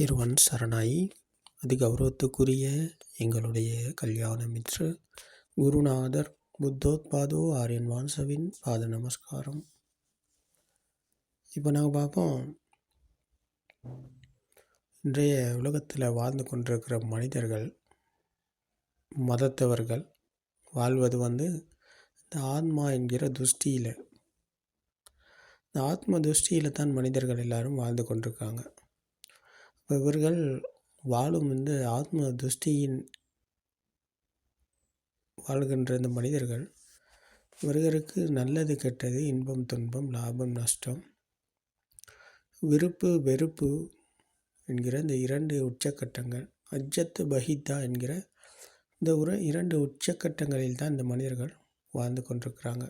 திருவன் சரணாயி. அது கௌரவத்துக்குரிய எங்களுடைய கல்யாண மித்ரு குருநாதர் புத்தோத்பாதோ ஆரியன் வான்சவின் பாத நமஸ்காரம். இப்போ நாங்கள் பார்ப்போம் இன்றைய உலகத்தில் வாழ்ந்து கொண்டிருக்கிற மனிதர்கள் மதத்தவர்கள் வாழ்வது வந்து இந்த ஆத்மா என்கிற துஷ்டியில். இந்த ஆத்ம துஷ்டியில் தான் மனிதர்கள் எல்லாரும் வாழ்ந்து கொண்டிருக்காங்க. இவர்கள் வாழும் இந்த ஆத்ம துஷ்டியின் வாழ்கின்ற இந்த மனிதர்கள் இவர்களுக்கு நல்லது கெட்டது இன்பம் துன்பம் லாபம் நஷ்டம் விருப்பு வெறுப்பு என்கிற இந்த இரண்டு உச்சக்கட்டங்கள் அஜத்து பஹிதா என்கிற இந்த ஒரு இரண்டு உச்சக்கட்டங்களில் தான் இந்த மனிதர்கள் வாழ்ந்து கொண்டிருக்கிறாங்க.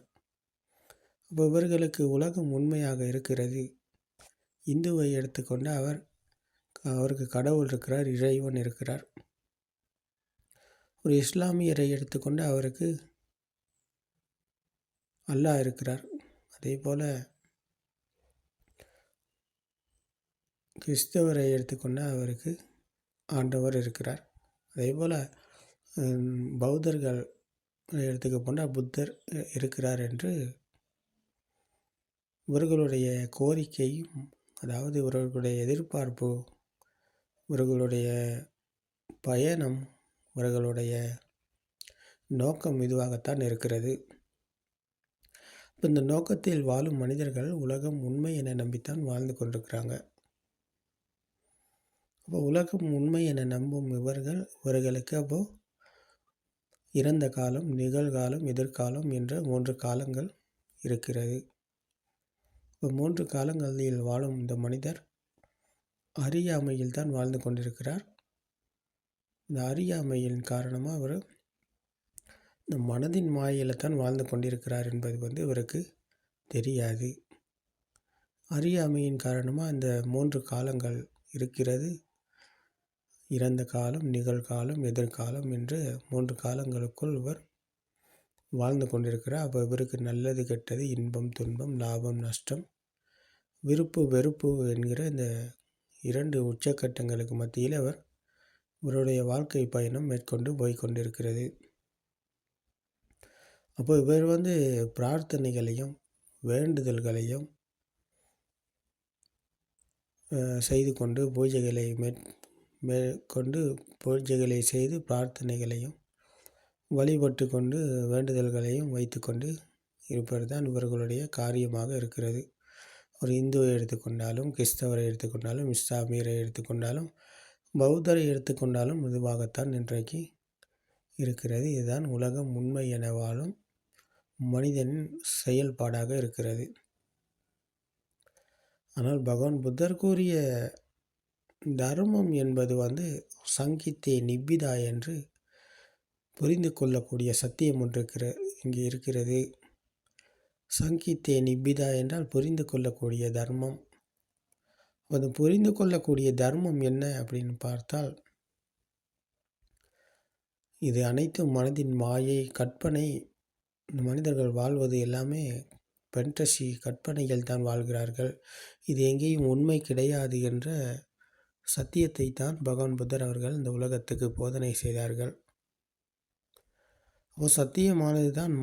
அப்போ இவர்களுக்கு உலகம் உண்மையாக இருக்கிறது. இந்துவை எடுத்துக்கொண்டு அவர் அவருக்கு கடவுள் இருக்கிறார் இறைவன் இருக்கிறார். ஒரு இஸ்லாமியரை எடுத்துக்கொண்டு அவருக்கு அல்லாஹ் இருக்கிறார். அதே போல் கிறிஸ்தவரை எடுத்துக்கொண்டு அவருக்கு ஆண்டவர் இருக்கிறார். அதே போல் பௌத்தர்கள் எடுத்துக்க போனால் புத்தர் இருக்கிறார் என்று இவர்களுடைய கோரிக்கையும் அதாவது இவர்களுடைய எதிர்பார்ப்பு இவர்களுடைய பயணம் இவர்களுடைய நோக்கம் இதுவாகத்தான் இருக்கிறது. இப்போ இந்த நோக்கத்தில் வாழும் மனிதர்கள் உலகம் உண்மை என நம்பித்தான் வாழ்ந்து கொண்டிருக்கிறாங்க. அப்போ உலகம் உண்மை என நம்பும் இவர்கள் இவர்களுக்கு அப்போ இறந்த காலம் நிகழ்காலம் எதிர்காலம் என்ற மூன்று காலங்கள் இருக்கிறது. இப்போ மூன்று காலங்களில் வாழும் இந்த மனிதர் அறியாமையில் தான் வாழ்ந்து கொண்டிருக்கிறார். இந்த அறியாமையின் காரணமாக அவர் இந்த மனதின் மாயையில் தான் வாழ்ந்து கொண்டிருக்கிறார் என்பது வந்து இவருக்கு தெரியாது. அறியாமையின் காரணமாக அந்த மூன்று காலங்கள் இருக்கிறது. இறந்த காலம் நிகழ்காலம் எதிர்காலம் என்று மூன்று காலங்களுக்குள் இவர் வாழ்ந்து கொண்டிருக்கிறார். அப்போ இவருக்கு நல்லது கெட்டது இன்பம் துன்பம் லாபம் நஷ்டம் விருப்பு வெறுப்பு என்கிற இந்த இரண்டு உச்சக்கட்டங்களுக்கு மத்தியில் அவர் இவருடைய வாழ்க்கை பயணம் மேற்கொண்டு போய் கொண்டிருக்கிறது அப்போ இவர் வந்து பிரார்த்தனைகளையும் வேண்டுதல்களையும் செய்து கொண்டு பூஜைகளை மேற் மேற்கொண்டு பூஜைகளை செய்து பிரார்த்தனைகளையும் வழிபட்டு கொண்டு வேண்டுதல்களையும் வைத்துக்கொண்டு இருப்பது தான் இவர்களுடைய காரியமாக இருக்கிறது. ஒரு இந்துவை எடுத்துக்கொண்டாலும் கிறிஸ்தவரை எடுத்துக்கொண்டாலும் இஸ்லாமியரை எடுத்துக்கொண்டாலும் பௌத்தரை எடுத்துக்கொண்டாலும் இதுவாகத்தான் இன்றைக்கு இருக்கிறது. இதுதான் உலகம் உண்மை என வாழும் மனிதனின் செயல்பாடாக இருக்கிறது. ஆனால் பகவான் புத்தர் கூறிய தர்மம் என்பது வந்து சங்கித்தே நிப்பிதா என்று புரிந்து கொள்ளக்கூடிய சத்தியம் ஒன்று இருக்கிற இங்கே இருக்கிறது. சங்கித்தே நிப்பிதா என்றால் புரிந்து கொள்ளக்கூடிய தர்மம். அது புரிந்து கொள்ளக்கூடிய தர்மம் என்ன அப்படின்னு பார்த்தால் இது அனைத்தும் மனதின் மாயை கற்பனை. மனிதர்கள் வாழ்வது எல்லாமே பென்டசி கற்பனைகள் தான் வாழ்கிறார்கள். இது எங்கேயும் உண்மை கிடையாது என்ற சத்தியத்தை தான் பகவான் புத்தர் அவர்கள் இந்த உலகத்துக்கு போதனை செய்தார்கள். அப்போ சத்தியமானது தான்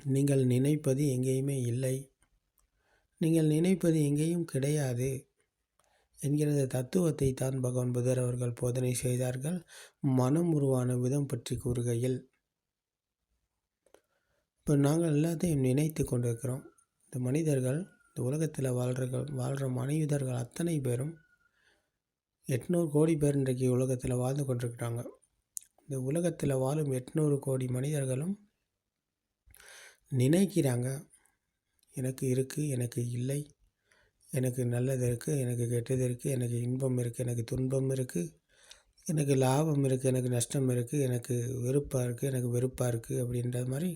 நீங்கள் நினைப்பது எங்கேயுமே இல்லை. நீங்கள் நினைப்பது எங்கேயும் கிடையாது என்கிற தத்துவத்தை தான் பகவான் புதர் அவர்கள் போதனை செய்தார்கள். மனம் உருவான விதம் பற்றி கூறுகையில் இப்போ நாங்கள் எல்லாத்தையும் நினைத்து கொண்டிருக்கிறோம். இந்த மனிதர்கள் இந்த உலகத்தில் வாழ்கிற வாழ்கிற மனிதர்கள் அத்தனை பேரும் எட்நூறு கோடி பேர் இன்றைக்கு உலகத்தில் வாழ்ந்து கொண்டிருக்கிறாங்க. இந்த உலகத்தில் வாழும் எட்நூறு கோடி மனிதர்களும் நினைக்கிறாங்க. எனக்கு இருக்குது எனக்கு இல்லை. எனக்கு நல்லது இருக்குது எனக்கு கெட்டது இருக்குது எனக்கு இன்பம் இருக்குது எனக்கு துன்பம் இருக்குது எனக்கு லாபம் இருக்குது எனக்கு நஷ்டம் இருக்குது எனக்கு வெறுப்பாக இருக்குது எனக்கு வெறுப்பாக இருக்குது அப்படின்ற மாதிரி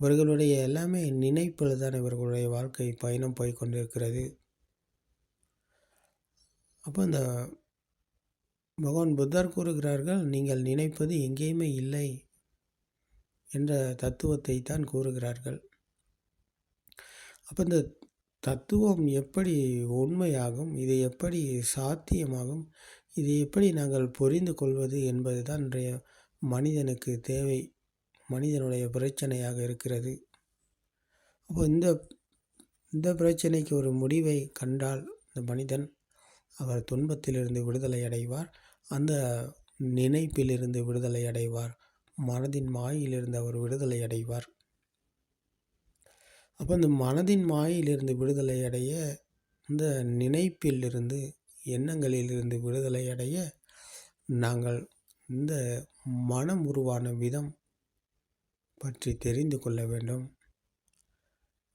இவர்களுடைய எல்லாமே நினைப்பில் தான் இவர்களுடைய வாழ்க்கை பயணம் போய்கொண்டிருக்கிறது அப்போ இந்த பகவான் புத்தர் கூறுகிறார்கள் நீங்கள் நினைப்பது எங்கேயுமே இல்லை. என்ற தத்துவத்தை தான் கூறுகிறார்கள். அப்போ இந்த தத்துவம் எப்படி உண்மையாகும் இது எப்படி சாத்தியமாகும் இது எப்படி நாங்கள் புரிந்து கொள்வது என்பது தான் இன்றைய மனிதனுக்கு தேவை மனிதனுடைய பிரச்சனையாக இருக்கிறது. அப்போ இந்த இந்த பிரச்சனைக்கு ஒரு முடிவை கண்டால் இந்த மனிதன் அவர் துன்பத்திலிருந்து விடுதலை அடைவார் அந்த நினைப்பிலிருந்து விடுதலை அடைவார். மனதின் மாயிலிருந்து அவர் விடுதலை அடைவார். அப்போ இந்த மனதின் மாயிலிருந்து விடுதலை அடைய இந்த நினைப்பிலிருந்து எண்ணங்களிலிருந்து விடுதலை அடைய நாங்கள் இந்த மனம் உருவான விதம் பற்றி தெரிந்து கொள்ள வேண்டும்.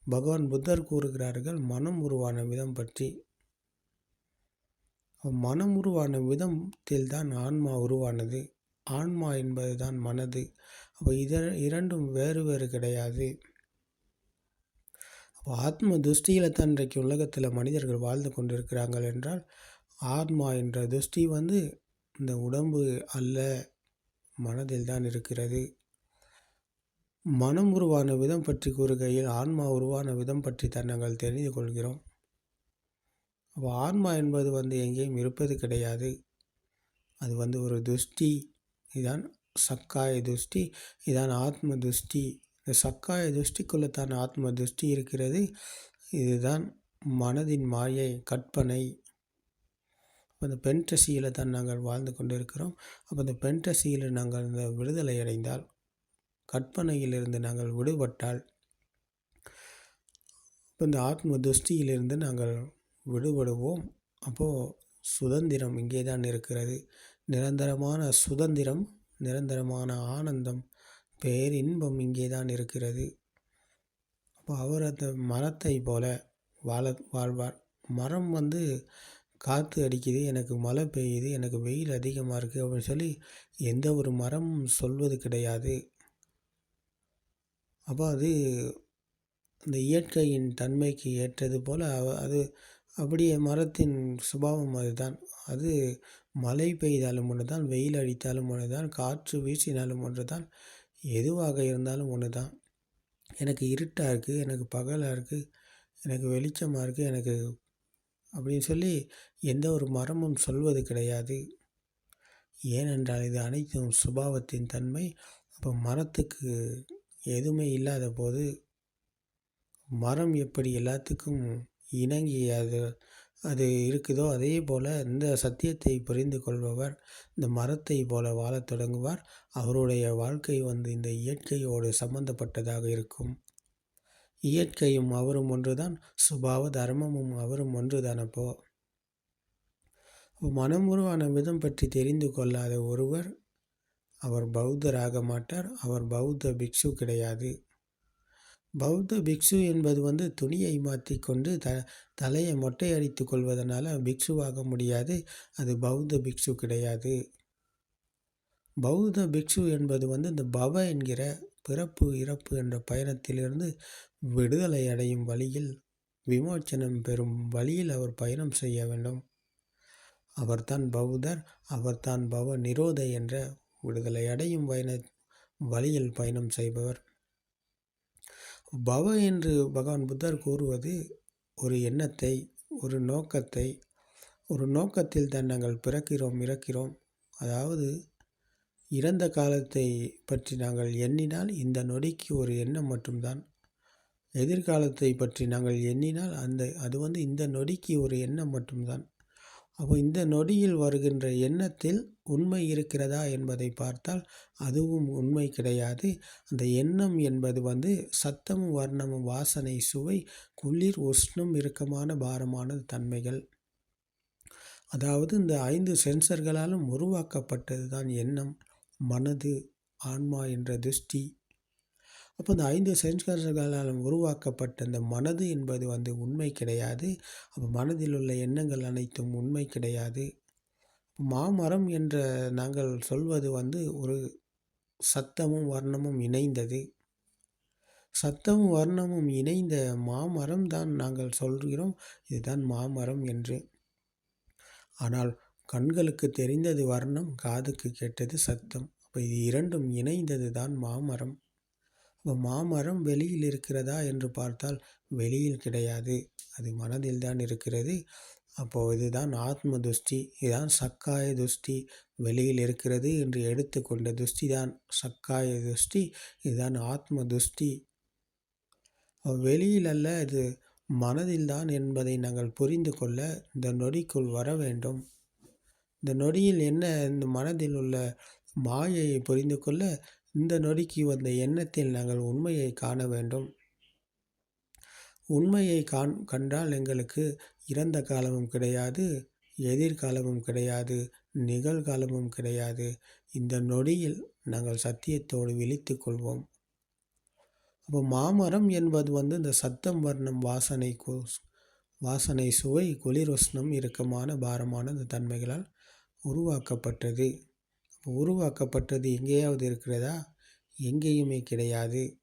பகவான் புத்தர் கூறுகிறார்கள் மனம் உருவான விதம் பற்றி. மனம் உருவான விதத்தில் தான் ஆன்மா உருவானது. ஆன்மா என்பது தான் மனது. அப்போ இத இரண்டும் வேறு வேறு கிடையாது. அப்போ ஆத்ம துஷ்டியில் தான் இன்றைக்கு உலகத்தில் மனிதர்கள் வாழ்ந்து கொண்டிருக்கிறார்கள் என்றால் ஆத்மா என்ற துஷ்டி வந்து இந்த உடம்பு அல்ல மனதில் தான் இருக்கிறது. மனம் உருவான விதம் பற்றி கூறுகையில் ஆன்மா உருவான விதம் பற்றி தான் நாங்கள் தெரிந்து கொள்கிறோம். அப்போ ஆன்மா என்பது வந்து எங்கேயும் இருப்பது கிடையாது. அது வந்து ஒரு துஷ்டி. இதான் சக்காய துஷ்டி இதான் ஆத்ம துஷ்டி. இந்த சக்காய துஷ்டிக்குள்ளே தான் ஆத்ம துஷ்டி இருக்கிறது. இதுதான் மனதின் மாயை கற்பனை. அப்போ இந்த பென்டசியில் தான் நாங்கள் வாழ்ந்து கொண்டு இருக்கிறோம் அப்போ இந்த பென்டசியில் நாங்கள் இந்த விடுதலை அடைந்தால் கற்பனையிலிருந்து நாங்கள் விடுபட்டால் இப்போ இந்த ஆத்ம துஷ்டியிலிருந்து நாங்கள் விடுபடுவோம். அப்போது சுதந்திரம் இங்கே தான் இருக்கிறது. நிரந்தரமான சுதந்திரம் நிரந்தரமான ஆனந்தம் பேரின்பம் இங்கே தான் இருக்கிறது. அப்போ அவர் அந்த மரத்தை போல வாழ வாழ்வார். மரம் வந்து காற்று அடிக்குது எனக்கு மழை பெய்யுது எனக்கு வெயில் அதிகமாக இருக்குது அப்படின்னு சொல்லி எந்த ஒரு மரம் சொல்வது கிடையாது. அப்போ அது இந்த இயற்கையின் தன்மைக்கு ஏற்றது போல் அது அப்படியே மரத்தின் சுபாவம் அதுதான். அது மழை பெய்தாலும் ஒன்று தான் வெயில் அடித்தாலும் ஒன்று தான் காற்று வீசினாலும் ஒன்று தான் எதுவாக இருந்தாலும் ஒன்று தான் எனக்கு இருட்டாக இருக்குது எனக்கு பகலாக இருக்குது எனக்கு வெளிச்சமாக இருக்குது எனக்கு அப்படின்னு சொல்லி எந்த ஒரு மரமும் சொல்வது கிடையாது. ஏனென்றால் இது அனைத்தும் சுபாவத்தின் தன்மை. அப்போ மரத்துக்கு எதுவுமே இல்லாத போது மரம் எப்படி எல்லாத்துக்கும் இணங்கி அது அது இருக்குதோ அதே போல் இந்த சத்தியத்தை புரிந்து கொள்பவர் இந்த மரத்தை போல வாழத் தொடங்குவார். அவருடைய வாழ்க்கை வந்து இந்த இயற்கையோடு சம்பந்தப்பட்டதாக இருக்கும். இயற்கையும் அவரும் ஒன்றுதான் சுபாவ தர்மமும் அவரும் ஒன்றுதான் அப்போ மனம் உருவான விதம் பற்றி தெரிந்து கொள்ளாத ஒருவர் அவர் பௌத்தராக மாட்டார். அவர் பௌத்த பிக்ஷு கிடையாது. பௌத்த பிக்ஷு என்பது வந்து துணியை மாற்றிக்கொண்டு த தலையை மொட்டை அடித்து கொள்வதனால் பிக்ஷுவாக முடியாது. அது பௌத்த பிக்ஷு கிடையாது. பௌத்த பிக்ஷு என்பது வந்து இந்த பவ என்கிற பிறப்பு இறப்பு என்ற பயணத்திலிருந்து விடுதலை அடையும் வழியில் விமோச்சனம் பெறும் வழியில் அவர் பயணம் செய்ய வேண்டும். அவர்தான் பௌத்தர் அவர்தான் பவ நிரோத என்ற விடுதலை அடையும் பயண வழியில் பயணம் செய்பவர். பவ என்று பகவான் புத்தர் கூறுவது ஒரு எண்ணத்தை ஒரு நோக்கத்தை ஒரு நோக்கத்தில் தான் நாங்கள் பிறக்கிறோம் இறக்கிறோம். அதாவது இறந்த காலத்தை பற்றி நாங்கள் எண்ணினால் இந்த நொடிக்கு ஒரு எண்ணம் மட்டும்தான். எதிர்காலத்தை பற்றி நாங்கள் எண்ணினால் அந்த அது வந்து இந்த நொடிக்கு ஒரு எண்ணம் மட்டும்தான். அப்போ இந்த நொடியில் வருகின்ற எண்ணத்தில் உண்மை இருக்கிறதா என்பதை பார்த்தால் அதுவும் உண்மை கிடையாது. அந்த எண்ணம் என்பது வந்து சத்தமும் வர்ணமும் வாசனை சுவை குளிர் உஷ்ணம் இறுக்கமான பாரமான தன்மைகள். அதாவது இந்த ஐந்து சென்சர்களாலும் உருவாக்கப்பட்டது தான் எண்ணம் மனது ஆன்மா என்ற திருஷ்டி. அப்போ இந்த ஐந்து சென்சர்களால் உருவாக்கப்பட்ட இந்த மனது என்பது வந்து உண்மை கிடையாது. அப்போ மனதில் உள்ள எண்ணங்கள் அனைத்தும் உண்மை கிடையாது. மாமரம் என்ற நாங்கள் சொல்வது வந்து ஒரு சத்தமும் வர்ணமும் இணைந்தது. சத்தமும் வர்ணமும் இணைந்த மாமரம் தான் நாங்கள் சொல்கிறோம். இதுதான் மாமரம் என்று. ஆனால் கண்களுக்கு தெரிந்தது வர்ணம் காதுக்கு கேட்டது சத்தம். அப்போ இது இரண்டும் இணைந்தது தான் மாமரம். மாமரம் வெளியில் இருக்கிறதா என்று பார்த்தால் வெளியில் கிடையாது. அது மனதில் தான் இருக்கிறது. அப்போது இதுதான் ஆத்ம துஷ்டி இதுதான் சக்காய துஷ்டி. வெளியில் இருக்கிறது என்று எடுத்துக்கொண்ட துஷ்டி தான் சக்காய துஷ்டி. இதுதான் ஆத்ம துஷ்டி வெளியில் அல்ல இது மனதில்தான் என்பதை நாங்கள் புரிந்து கொள்ள இந்த நொடிக்குள் வர வேண்டும். இந்த நொடியில் என்ன? இந்த மனதில் உள்ள மாயையை புரிந்து கொள்ள இந்த நொடிக்கு வந்த எண்ணத்தில் நாங்கள் உண்மையை காண வேண்டும். உண்மையை காண் கண்டால் எங்களுக்கு இறந்த காலமும் கிடையாது எதிர்காலமும் கிடையாது நிகழ்காலமும் கிடையாது. இந்த நொடியில் நாங்கள் சத்தியத்தோடு விழித்து கொள்வோம். அப்போ மாமரம் என்பது வந்து இந்த சத்தம் வர்ணம் வாசனை வாசனை சுவை குளிர் உஷ்ணம் இறுக்கமான பாரமான இந்த தன்மைகளால் உருவாக்கப்பட்டது. உருவாக்கப்பட்டது எங்கேயாவது இருக்கிறதா? எங்கேயுமே கிடையாது.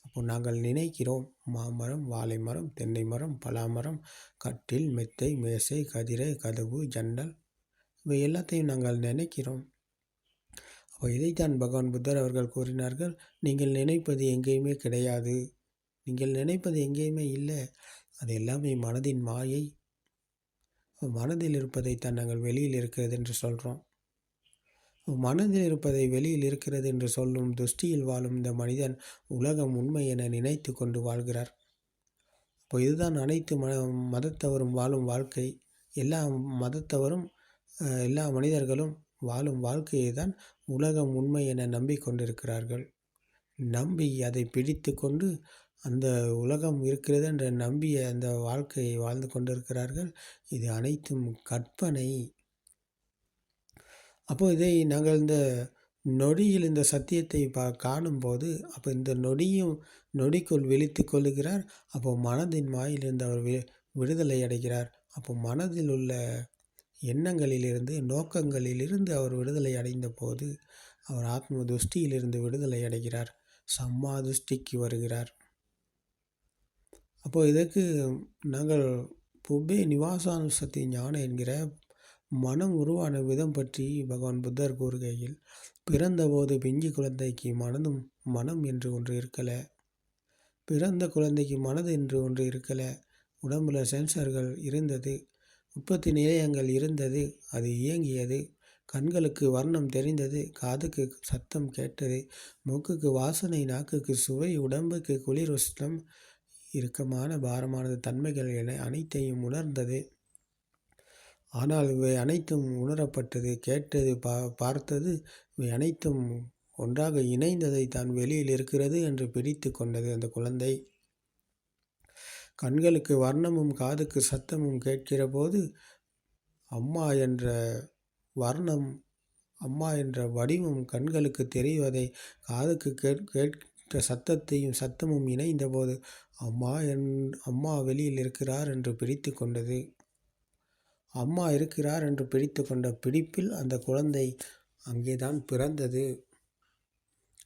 அப்போ நாங்கள் நினைக்கிறோம் மாமரம் வாழை மரம் தென்னை மரம் பலாமரம் கட்டில் மெத்தை மேசை கதிரை கதவு ஜன்னல் இவை எல்லாத்தையும் நாங்கள் நினைக்கிறோம். அப்போ இதைத்தான் பகவான் புத்தர் அவர்கள் கூறினார்கள் நீங்கள் நினைப்பது எங்கேயுமே கிடையாது. நீங்கள் நினைப்பது எங்கேயுமே இல்லை. அது எல்லாமே மனதின் மாயை. மனதில் இருப்பதைத்தான் நாங்கள் வெளியில் இருக்கிறது என்று சொல்கிறோம் மனதில் இருப்பதை வெளியில் இருக்கிறது என்று சொல்லும் துஷ்டியில் வாழும் இந்த மனிதன் உலகம் உண்மை என நினைத்து கொண்டு வாழ்கிறார். இப்போ இதுதான் அனைத்து ம மதத்தவரும் வாழும் வாழ்க்கை. எல்லா மதத்தவரும் எல்லா மனிதர்களும் வாழும் வாழ்க்கையை தான் உலகம் உண்மை என நம்பிக்கொண்டிருக்கிறார்கள். நம்பி அதை பிடித்து கொண்டு அந்த உலகம் இருக்கிறது என்ற நம்பிய அந்த வாழ்க்கையை வாழ்ந்து கொண்டிருக்கிறார்கள். இது அனைத்தும் கற்பனை. அப்போ இதை நாங்கள் இந்த நொடியில் இந்த சத்தியத்தை பா காணும்போது அப்போ இந்த நொடியும் நொடிக்குள் விழித்து கொள்ளுகிறார். அப்போ மனதின் வாயிலிருந்து அவர் வி விடுதலை அடைகிறார். அப்போ மனதில் உள்ள எண்ணங்களிலிருந்து நோக்கங்களிலிருந்து அவர் விடுதலை அடைந்த போது அவர் ஆத்ம துஷ்டியிலிருந்து விடுதலை அடைகிறார். சம்மா துஷ்டிக்கு வருகிறார். அப்போது இதற்கு நாங்கள் புபே நிவாசானுசத்தி ஞானம் என்கிற மனம் உருவான விதம் பற்றி பகவான் புத்தர் கூறுகையில் பிறந்தபோது பிஞ்சு குழந்தைக்கு மனதும் மனம் என்று ஒன்று இருக்கலை. பிறந்த குழந்தைக்கு மனது என்று ஒன்று இருக்கலை. உடம்புல சென்சார்கள் இருந்தது. உற்பத்தி நிலையங்கள் இருந்தது. அது இயங்கியது. கண்களுக்கு வர்ணம் தெரிந்தது. காதுக்கு சத்தம் கேட்டது. மூக்குக்கு வாசனை நாக்குக்கு சுவை உடம்புக்கு குளிர் உஷ்ணம் இறுக்கமான பாரமானது தன்மைகள் என அனைத்தையும் உணர்ந்தது. ஆனால் இவை அனைத்தும் உணரப்பட்டது கேட்டது பா பார்த்தது இவை அனைத்தும் ஒன்றாக இணைந்ததை தான் வெளியில் இருக்கிறது என்று பிடித்து கொண்டது அந்த குழந்தை. கண்களுக்கு வர்ணமும் காதுக்கு சத்தமும் கேட்கிற போது அம்மா என்ற வர்ணம் அம்மா என்ற வடிவம் கண்களுக்கு தெரிவதை காதுக்கு கேட் கேட்கிற சத்தத்தையும் சத்தமும் இணைந்தபோது அம்மா என் அம்மா வெளியில் இருக்கிறார் என்று பிடித்து கொண்டது. அம்மா இருக்கிறார் என்று பிடித்து கொண்ட பிடிப்பில் அந்த குழந்தை அங்கேதான் பிறந்தது.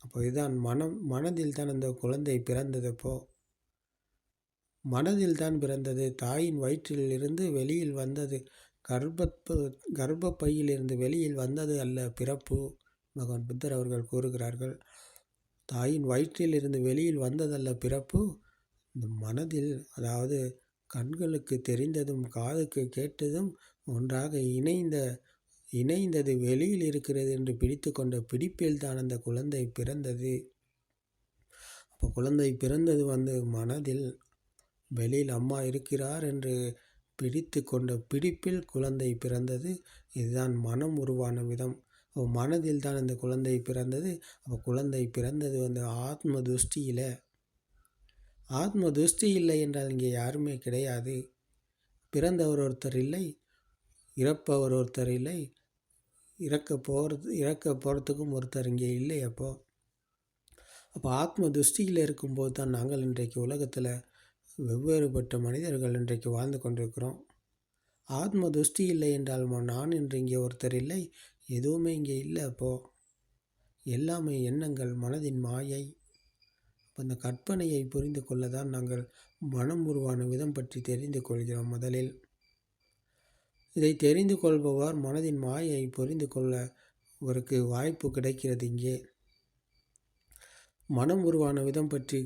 அப்போ இதுதான் மனம் மனதில் தான் அந்த குழந்தை பிறந்தது அப்போ. மனதில் தான் பிறந்தது. தாயின் வயிற்றில் இருந்து வெளியில் வந்தது. கர்ப்ப கர்ப்பப்பையிலிருந்து வெளியில் வந்தது அல்ல பிறப்பு பகவான் புத்தர் அவர்கள் கூறுகிறார்கள். தாயின் வயிற்றில் இருந்து வெளியில் வந்ததல்ல பிறப்பு. இந்த மனதில் அதாவது கண்களுக்கு தெரிந்ததும் காதுக்கு கேட்டதும் ஒன்றாக இணைந்த இணைந்தது வெளியில் இருக்கிறது என்று பிடித்து கொண்ட பிடிப்பில் தான் அந்த குழந்தை பிறந்தது. அப்போ குழந்தை பிறந்தது வந்து மனதில் வெளியில் அம்மா இருக்கிறார் என்று பிடித்து கொண்ட பிடிப்பில் குழந்தை பிறந்தது. இதுதான் மனம் உருவான விதம். மனதில் தான் அந்த குழந்தை பிறந்தது. அப்போ குழந்தை பிறந்தது வந்து ஆத்ம துஷ்டியில். ஆத்ம துஷ்டி இல்லை என்றால் இங்கே யாருமே கிடையாது. பிறந்தவர் ஒருத்தர் இல்லை இறப்பவர் ஒருத்தர் இல்லை இறக்க போகிறது இறக்க போகிறதுக்கும் ஒருத்தர் இங்கே இல்லை அப்போது அப்போ ஆத்ம துஷ்டியில் இருக்கும்போது தான் நாங்கள் இன்றைக்கு உலகத்தில் வெவ்வேறுபட்ட மனிதர்கள் இன்றைக்கு வாழ்ந்து கொண்டிருக்கிறோம். ஆத்ம துஷ்டி இல்லை என்றால் நான் இன்று இங்கே ஒருத்தர் இல்லை எதுவுமே இங்கே இல்லை அப்போது எல்லாமே எண்ணங்கள் மனதின் மாயை இந்த கற்பனையை புரிந்து கொள்ள தான் நாங்கள் மனம் உருவான விதம் பற்றி தெரிந்து கொள்கிறோம் முதலில். இதை தெரிந்து கொள்பவர் மனதின் மாயை புரிந்து கொள்ள அவருக்கு வாய்ப்பு கிடைக்கிறது இங்கே. மனம் உருவான விதம் பற்றி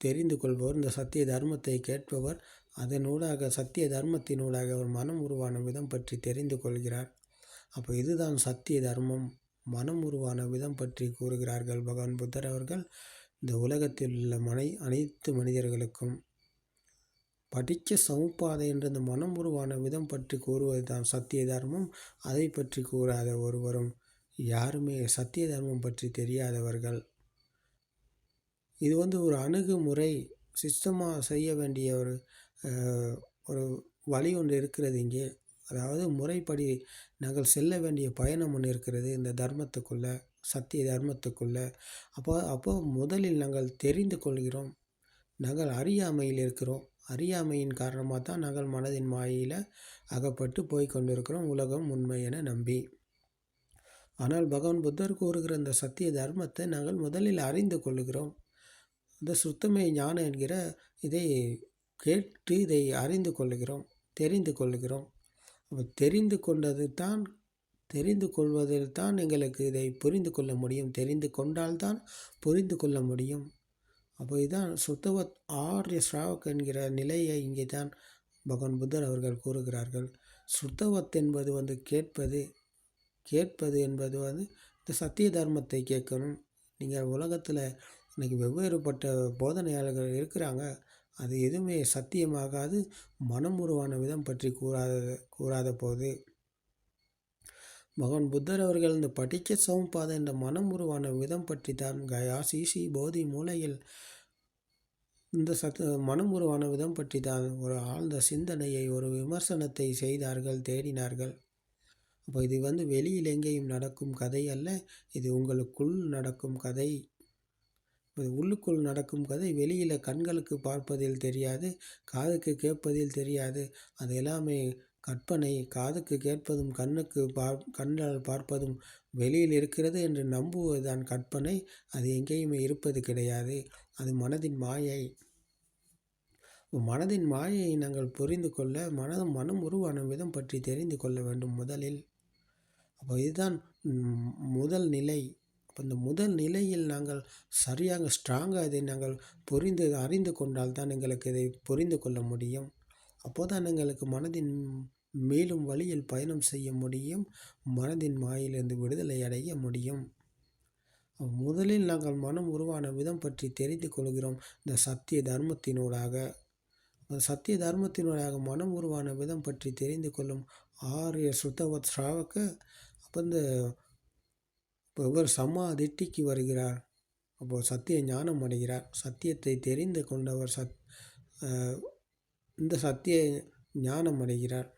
தெரிந்து கொள்பவர் இந்த சத்திய தர்மத்தை கேட்பவர் அதனூடாக சத்திய தர்மத்தினூடாக அவர் மனம் உருவான விதம் பற்றி தெரிந்து கொள்கிறார். அப்போ இதுதான் சத்திய தர்மம். மனம் உருவான விதம் பற்றி கூறுகிறார்கள் பகவான் புத்தர் அவர்கள். இந்த உலகத்தில் உள்ள மனை அனைத்து மனிதர்களுக்கும் படிக்க சமுப்பாதை என்ற இந்த மனம் உருவான விதம் பற்றி கூறுவது தான் சத்திய தர்மம் அதை பற்றி கூறாத ஒருவரும் யாருமே சத்திய தர்மம் பற்றி தெரியாதவர்கள். இது வந்து ஒரு அணுகுமுறை சிஸ்டமாக செய்ய வேண்டிய ஒரு ஒரு வழி ஒன்று இருக்கிறது இங்கே. அதாவது முறைப்படி நாங்கள் செல்ல வேண்டிய பயணம் ஒன்று இருக்கிறது இந்த தர்மத்துக்குள்ளே. சத்திய தர்மத்துக்குள்ளே அப்போ அப்போ முதலில் நாங்கள் தெரிந்து கொள்கிறோம். நாங்கள் அறியாமையில் இருக்கிறோம். அறியாமையின் காரணமாக தான் நாங்கள் மனதின் மாயையில் அகப்பட்டு போய் கொண்டிருக்கிறோம். உலகம் உண்மை என நம்பி. ஆனால் பகவான் புத்தர் கூறுகிற இந்த சத்திய தர்மத்தை நாங்கள் முதலில் அறிந்து கொள்கிறோம். இந்த சுத்தமே ஞானம் என்கிற இதை கேட்டு இதை அறிந்து கொள்கிறோம். தெரிந்து கொள்கிறோம். தெரிந்து கொண்டது தான் தெரிந்து கொள்வதில் தான் எங்களுக்கு இதை புரிந்து கொள்ள முடியும். தெரிந்து கொண்டால்தான் புரிந்து கொள்ள முடியும். அப்போ இதுதான் சுத்தவத் ஆர்ய ஸ்ராவக் என்கிற நிலையை இங்கே தான் பகவான் புத்தர் அவர்கள் கூறுகிறார்கள். சுத்தவத் என்பது வந்து கேட்பது கேட்பது என்பது வந்து இந்த சத்திய தர்மத்தை கேட்கணும். நீங்கள் உலகத்தில் இன்றைக்கி வெவ்வேறுபட்ட போதனையாளர்கள் இருக்கிறாங்க. அது எதுவுமே சத்தியமாகாது. மனம் உருவான விதம் பற்றி கூறாத கூறாத போது மகன் புத்தர் அவர்கள் இந்த படிக்க சமப்பாத என்ற மனம் உருவான விதம் பற்றி தான் கயா சிசி போதி மூலையில் இந்த சத் மனம் உருவான விதம் பற்றி தான் ஒரு ஆழ்ந்த சிந்தனையை ஒரு விமர்சனத்தை செய்தார்கள் தேடினார்கள். அப்போ இது வந்து வெளியில் எங்கேயும் நடக்கும் கதை அல்ல இது உங்களுக்குள் நடக்கும் கதை. உள்ளுக்குள் நடக்கும் கதை வெளியில் கண்களுக்கு பார்ப்பதில் தெரியாது காதுக்கு கேட்பதில் தெரியாது. அது எல்லாமே கற்பனை காதுக்கு கேட்பதும் கண்ணுக்கு பார் கண்ணால் பார்ப்பதும் வெளியில் இருக்கிறது என்று நம்புவதுதான் கற்பனை. அது எங்கேயுமே இருப்பது கிடையாது. அது மனதின் மாயை. மனதின் மாயையை நாங்கள் புரிந்து கொள்ள மனதும் மனம் உருவான விதம் பற்றி தெரிந்து கொள்ள வேண்டும் முதலில். அப்போ இதுதான் முதல் நிலை. அப்போ இந்த முதல் நிலையில் நாங்கள் சரியாக ஸ்ட்ராங்காக இதை நாங்கள் புரிந்து அறிந்து கொண்டால் தான் எங்களுக்கு இதை புரிந்து கொள்ள முடியும். அப்போதான் எங்களுக்கு மனதின் மேலும் வழியில் பயணம் செய்ய முடியும் மனதின் மாயிலிருந்து விடுதலை அடைய முடியும். முதலில் நாங்கள் மனம் உருவான விதம் பற்றி தெரிந்து கொள்கிறோம். இந்த சத்திய தர்மத்தினூடாக சத்திய தர்மத்தினூடாக மனம் உருவான விதம் பற்றி தெரிந்து கொள்ளும் ஆரிய சுத்தவத் ஸ்ராவக்க அப்போ இந்த இப்போ இவர் சமாதிட்டிக்கு வருகிறார். அப்போது சத்திய ஞானம் அடைகிறார். சத்தியத்தை தெரிந்து கொண்டவர் சத் இந்த சத்திய ஞானம் அடைகிறார்.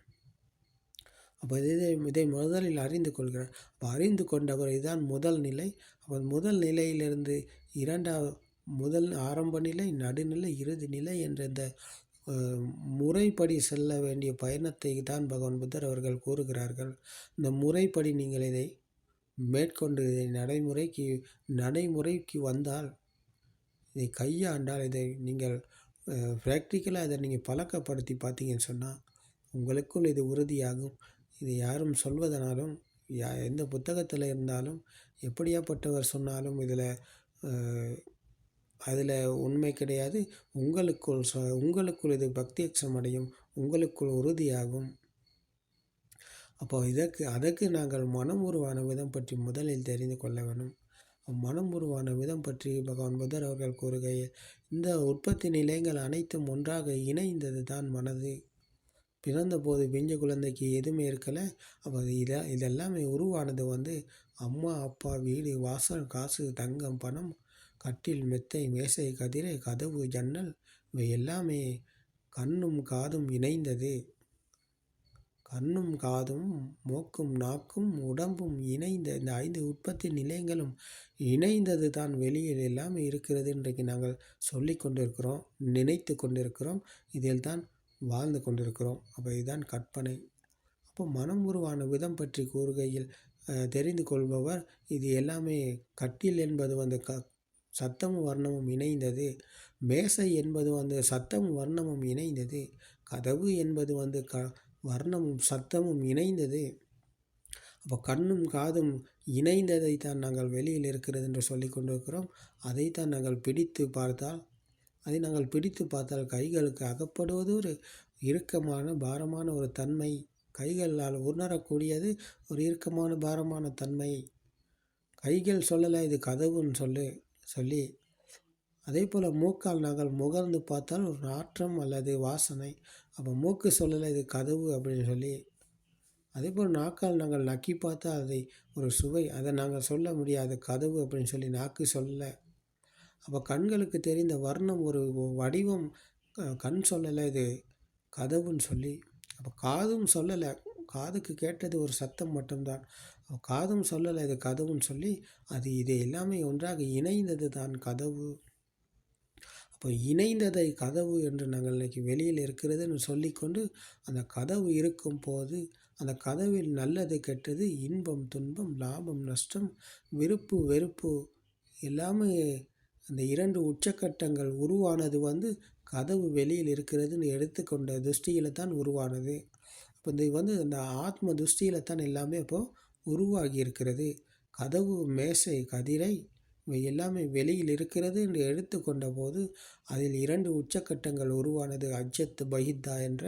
அப்போ இதை இதை முதலில் அறிந்து கொள்கிறார். அப்போ அறிந்து கொண்டவர் இதுதான் முதல் நிலை. அப்போ முதல் நிலையிலிருந்து இரண்டாவது முதல் ஆரம்ப நிலை நடுநிலை இறுதி நிலை என்ற இந்த முறைப்படி செல்ல வேண்டிய பயணத்தை தான் பகவான் புத்தர் அவர்கள் கூறுகிறார்கள். இந்த முறைப்படி நீங்கள் இதை மேற்கொண்டு இதை நடைமுறைக்கு நடைமுறைக்கு வந்தால் இதை கையாண்டால் இதை நீங்கள் ப்ராக்டிக்கலாக இதை நீங்கள் பழக்கப்படுத்தி பார்த்தீங்கன்னு சொன்னால் உங்களுக்குள் இது உறுதியாகும். இது யாரும் சொல்வதனாலும் யா எந்த புத்தகத்தில் இருந்தாலும் எப்படியாப்பட்டவர் சொன்னாலும் இதில் அதில் உண்மை கிடையாது. உங்களுக்குள் சொ உங்களுக்குள் இது பக்தி அச்சம் அடையும். உங்களுக்குள் உறுதியாகும். அப்போ இதற்கு அதற்கு நாங்கள் மனம் உருவான விதம் பற்றி முதலில் தெரிந்து கொள்ள வேண்டும் மனம் உருவான விதம் பற்றி பகவான் புத்தர் அவர்கள் கூறுகையில் இந்த உற்பத்தி நிலையங்கள் அனைத்தும் ஒன்றாக இணைந்தது தான் மனது. பிறந்தபோது பிஞ்ச குழந்தைக்கு எதுவுமே இருக்கலை. அப்போ இதை இதெல்லாமே உருவானது வந்து அம்மா அப்பா வீடு வாசல் காசு தங்கம் பணம் கட்டில் மெத்தை மேசை கதிரை கதவு ஜன்னல் இவை எல்லாமே கண்ணும் காதும் இணைந்தது. கண்ணும் காதும் மூக்கும் நாக்கும் உடம்பும் இணைந்த இந்த ஐந்து உற்பத்தி நிலையங்களும் இணைந்தது தான் வெளியில் எல்லாமே இருக்கிறது இன்றைக்கு நாங்கள் சொல்லி கொண்டிருக்கிறோம் நினைத்து கொண்டிருக்கிறோம் இதில் தான் வாழ்ந்து கொண்டிருக்கிறோம். அப்போ இதுதான் கற்பனை. அப்போ மனம் உருவான விதம் பற்றி கூறுகையில் தெரிந்து கொள்பவர் இது எல்லாமே கட்டில் என்பது வந்து க சத்தமும் வர்ணமும் இணைந்தது. மேசை என்பது வந்து சத்தமும் வர்ணமும் இணைந்தது. கதவு என்பது வந்து க வர்ணமும் சத்தமும் இணைந்தது. அப்போ கண்ணும் காதும் இணைந்ததை தான் நாங்கள் வெளியில் இருக்கிறது என்று சொல்லி கொண்டிருக்கிறோம். அதைத்தான் நாங்கள் பிடித்து பார்த்தால் அதை நாங்கள் பிடித்து பார்த்தால் கைகளுக்கு அகப்படுவது ஒரு இறுக்கமான பாரமான ஒரு தன்மை. கைகளால் உணரக்கூடியது ஒரு இறுக்கமான பாரமான தன்மை. கைகள் சொல்லலை இது கதவுன்னு சொல்லு சொல்லி. அதே போல் மூக்கால் நாங்கள் முகர்ந்து பார்த்தால் ஒரு நாற்றம் அல்லது வாசனை. அப்போ மூக்கு சொல்லலை இது கதவு அப்படின்னு சொல்லி அதே போல் நாக்கால் நாங்கள் நக்கி பார்த்தா அதை ஒரு சுவை அதை நாங்கள் சொல்ல முடியாது கதவு அப்படின்னு சொல்லி நாக்கு சொல்லலை. அப்போ கண்களுக்கு தெரிந்த வர்ணம் ஒரு வடிவம் கண் சொல்லலை இது கதவுன்னு சொல்லி அப்போ காதும் சொல்லலை காதுக்கு கேட்டது ஒரு சத்தம் மட்டும்தான். காதும் சொல்லலை இது கதவுன்னு சொல்லி அது இது எல்லாமே ஒன்றாக இணைந்தது தான் கதவு. அப்போ இணைந்ததை கதவு என்று நாங்கள் இன்றைக்கி வெளியில் இருக்கிறதுன்னு சொல்லிக்கொண்டு அந்த கதவு இருக்கும் போது அந்த கதவில் நல்லது கெட்டது இன்பம் துன்பம் லாபம் நஷ்டம் விருப்பு வெறுப்பு எல்லாமே அந்த இரண்டு உச்சக்கட்டங்கள் உருவானது வந்து கதவு வெளியில் இருக்கிறதுன்னு எடுத்துக்கொண்ட திருஷ்டியில் தான் உருவானது. அப்போ இந்த வந்து அந்த ஆத்ம துஷ்டியில் தான் எல்லாமே இப்போது உருவாகி இருக்கிறது கதவு மேசை கதிரை எல்லாமே வெளியில் இருக்கிறது என்று எடுத்துக்கொண்ட போது அதில் இரண்டு உச்சக்கட்டங்கள் உருவானது அஜத் பஹித்தா என்ற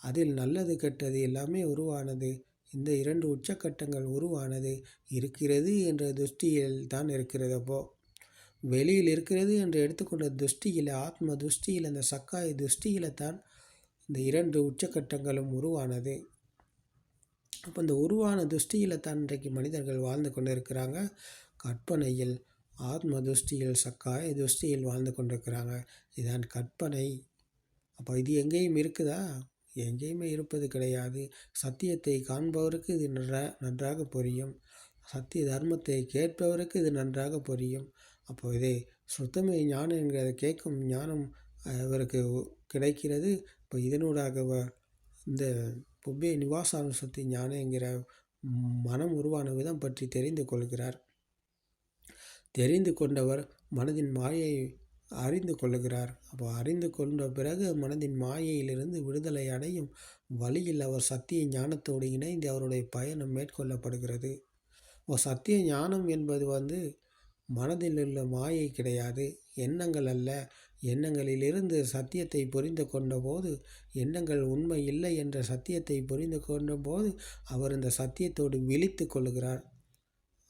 அதில் நல்லது கெட்டது எல்லாமே உருவானது. இந்த இரண்டு உச்சக்கட்டங்கள் உருவானது இருக்கிறது என்ற துஷ்டியில் தான் இருக்கிறது அப்போது வெளியில் இருக்கிறது என்று எடுத்துக்கொண்ட துஷ்டியில் ஆத்ம துஷ்டியில் அந்த சக்காய துஷ்டியில் தான் இந்த இரண்டு உச்சக்கட்டங்களும் உருவானது. அப்போ இந்த உருவான துஷ்டியில் தான் இன்றைக்கு மனிதர்கள் வாழ்ந்து கொண்டு இருக்கிறாங்க கற்பனையில் ஆத்ம துஷ்டியில் சக்காய துஷ்டியில் வாழ்ந்து கொண்டிருக்கிறாங்க. இதுதான் கற்பனை. அப்போ இது எங்கேயும் இருக்குதா? எங்கேயுமே இருப்பது கிடையாது. சத்தியத்தை காண்பவருக்கு இது நன்றா நன்றாக புரியும். சத்திய தர்மத்தை கேட்பவருக்கு இது நன்றாக புரியும். அப்போ இது சுத்தமே ஞானம் என்கிறத கேட்கும் ஞானம் இவருக்கு கிடைக்கிறது. இப்போ இதனூடாக இந்த புப்பே நிவாசானுசத்தி ஞானம் என்கிற மனம் உருவான விதம் பற்றி தெரிந்து கொள்கிறார். தெரிந்து கொண்டவர் மனதின் மாயை அறிந்து கொள்ளுகிறார். அப்போ அறிந்து கொண்ட பிறகு மனதின் மாயையிலிருந்து விடுதலை அடையும் வழியில் அவர் சத்திய ஞானத்தோடு இணைந்து அவருடைய பயணம் மேற்கொள்ளப்படுகிறது. ஓ சத்திய ஞானம் என்பது வந்து மனதில் உள்ள மாயை கிடையாது. எண்ணங்கள் அல்ல. எண்ணங்களிலிருந்து சத்தியத்தை புரிந்து கொண்டபோது எண்ணங்கள் உண்மை இல்லை என்ற சத்தியத்தை புரிந்து கொண்டபோது அவர் இந்த சத்தியத்தோடு விழித்து கொள்கிறார்.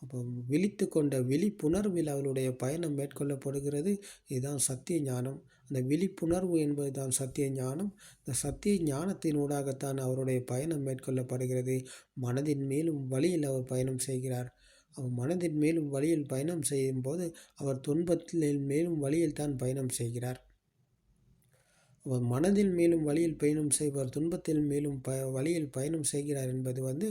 அப்போ விழித்து கொண்ட விழிப்புணர்வில் அவருடைய பயணம் மேற்கொள்ளப்படுகிறது. இதுதான் சத்திய ஞானம். அந்த விழிப்புணர்வு என்பது தான் சத்திய ஞானம். இந்த சத்திய ஞானத்தினூடாகத்தான் அவருடைய பயணம் மேற்கொள்ளப்படுகிறது. மனதின் மேலும் வழியில் அவர் பயணம் செய்கிறார். அவர் மனதின் மேலும் வழியில் பயணம் செய்யும் போது அவர் துன்பத்தில் மேலும் வழியில் தான் பயணம் செய்கிறார். மனதில் மேலும் வழியில் பயணம் செய்வார் துன்பத்தில் மேலும் ப வழியில் பயணம் செய்கிறார் என்பது வந்து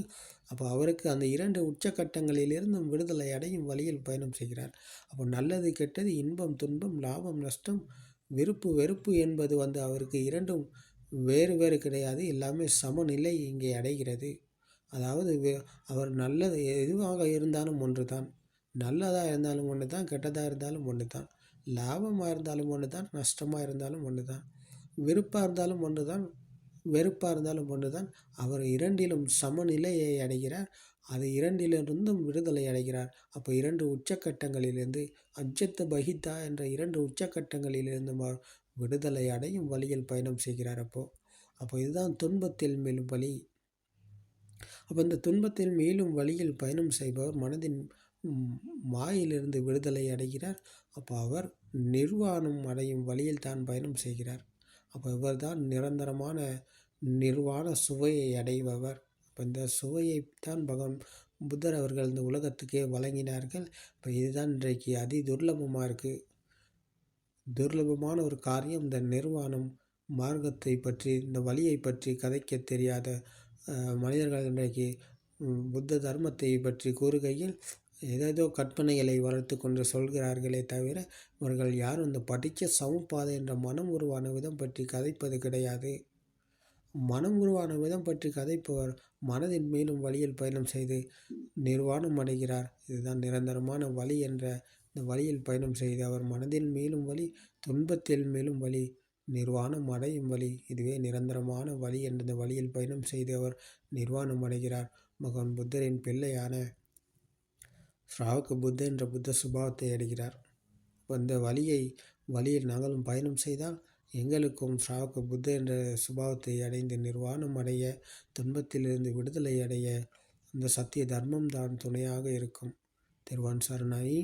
அப்போ அவருக்கு அந்த இரண்டு உச்சக்கட்டங்களிலிருந்தும் விடுதலை அடையும் வழியில் பயணம் செய்கிறார். அப்போ நல்லது கெட்டது இன்பம் துன்பம் லாபம் நஷ்டம் விருப்பு வெறுப்பு என்பது வந்து அவருக்கு இரண்டும் வேறு வேறு கிடையாது. எல்லாமே சமநிலை இங்கே அடைகிறது. அதாவது அவர் நல்லது எதுவாக இருந்தாலும் ஒன்று தான் நல்லதாக இருந்தாலும் ஒன்று தான் கெட்டதாக இருந்தாலும் ஒன்று தான் லாபமாக இருந்தாலும் ஒன்று தான் நஷ்டமாக இருந்தாலும் ஒன்று தான் விருப்பாக இருந்தாலும் ஒன்று தான் வெறுப்பாக இருந்தாலும் ஒன்று தான் அவர் இரண்டிலும் சமநிலையை அடைகிறார். அது இரண்டிலிருந்தும் விடுதலை அடைகிறார். அப்போ இரண்டு உச்சக்கட்டங்களிலிருந்து அஜத்து பகிதா என்ற இரண்டு உச்சக்கட்டங்களிலிருந்து விடுதலை அடையும் வழியில் பயணம் செய்கிறார் அப்போது அப்போ இதுதான் துன்பத்தில் மேலும் வழி. அப்போ இந்த துன்பத்தில் மேலும் வழியில் பயணம் செய்பவர் மனதின் மாயிலிருந்து விடுதலை அடைகிறார். அப்போ அவர் நிர்வாணம் அடையும் வழியில் தான் பயணம் செய்கிறார். அப்போ இவர் தான் நிரந்தரமான நிர்வாண சுவையை அடைபவர். அப்போ இந்த சுவையை தான் பகவான் புத்தர் அவர்கள் இந்த உலகத்துக்கே வழங்கினார்கள். இப்போ இதுதான் இன்றைக்கு அதி துர்லபமாக இருக்குது துர்லபமான ஒரு காரியம் இந்த நிர்வாணம் மார்க்கத்தை பற்றி இந்த வழியை பற்றி கதைக்க தெரியாத மனிதர்கள் இன்றைக்கு புத்த தர்மத்தை பற்றி கூறுகையில் ஏதேதோ கற்பனைகளை வளர்த்து கொண்டு சொல்கிறார்களே தவிர இவர்கள் யாரும் இந்த படித்த சமப்பாதை என்ற மனம் உருவான விதம் பற்றி கதைப்பது கிடையாது. மனம் உருவான விதம் பற்றி கதைப்பவர் மனதின் மேலும் வழியில் பயணம் செய்து நிர்வாணம் அடைகிறார். இதுதான் நிரந்தரமான வழி என்ற இந்த வழியில் பயணம் செய்து அவர் மனதின் மேலும் வழி துன்பத்தில் மேலும் வழி நிர்வாணம் அடையும் வழி இதுவே நிரந்தரமான வழி என்ற வழியில் பயணம் செய்து அவர் நிர்வாணம் அடைகிறார். மகன் புத்தரின் பிள்ளையான ஸ்ராவக புத்த என்ற புத்த சுபாவத்தை அடைகிறார். அந்த வழியை வழியில் நாங்களும் பயணம் செய்தால் எங்களுக்கும் ஸ்ராவக புத்த என்ற சுபாவத்தை அடைந்து நிர்வாணம் அடைய துன்பத்திலிருந்து விடுதலை அடைய அந்த சத்திய தர்மம் தான் துணையாக இருக்கும். திருவான் சரணாயி